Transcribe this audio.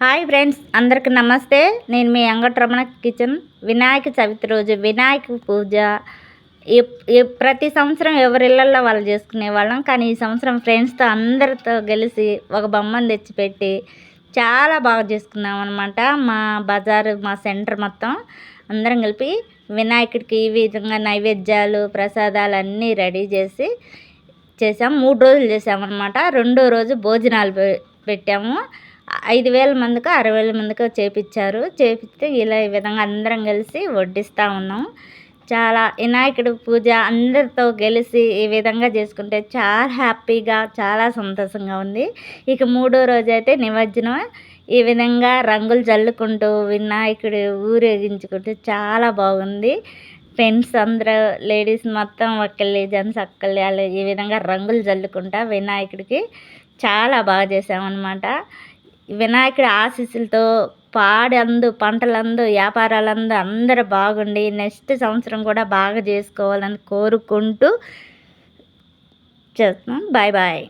Hi friends అందరికి నమస్తే. నేను మీ అంగట్రమణ కిచెన్. వినాయక చవితి రోజు వినాయక పూజ. ప్రతి సంవత్సరం ఎవరిళ్ళల్లో వాళ్ళు చేసుకునే వాళ్ళం. కానీ ఈ సంవత్సరం ఫ్రెండ్స్తో అందరితో కలిసి ఒక బొమ్మను తెచ్చిపెట్టి చాలా బాగా చేసుకున్నాం అనమాట మా బజారు మా సెంటర్ మొత్తం అందరం కలిపి వినాయకుడికి ఈ విధంగా నైవేద్యాలు ప్రసాదాలు అన్నీ రెడీ చేసి చేసాం. మూడు రోజులు చేసామన్నమాట రెండో రోజు భోజనాలు పెట్టాము. ఐదు వేల మందికి అరవై వేల మందికి చేపించారు చేపిస్తే ఇలా ఈ విధంగా అందరం కలిసి వడ్డిస్తూ ఉన్నాం. చాలా వినాయకుడి పూజ అందరితో గెలిచి ఈ విధంగా చేసుకుంటే చాలా హ్యాపీగా చాలా సంతోషంగా ఉంది. ఇక మూడో రోజు అయితే నిమజ్జనం. ఈ విధంగా రంగులు చల్లుకుంటూ వినాయకుడి ఊరేగించుకుంటూ చాలా బాగుంది. ఫ్రెండ్స్ అందరూ లేడీస్ మొత్తం ఒక్కళ్ళి జెంట్స్ అక్కళ్ళు ఈ విధంగా రంగులు చల్లుకుంటా వినాయకుడికి చాలా బాగా చేసామన్నమాట వినాయకుడి ఆశీస్సులతో పాడందు పంటలందు వ్యాపారాలందు అందరూ బాగుండి నెక్స్ట్ సంవత్సరం కూడా బాగా చేసుకోవాలని కోరుకుంటూ చేస్తున్నాం. Bye bye.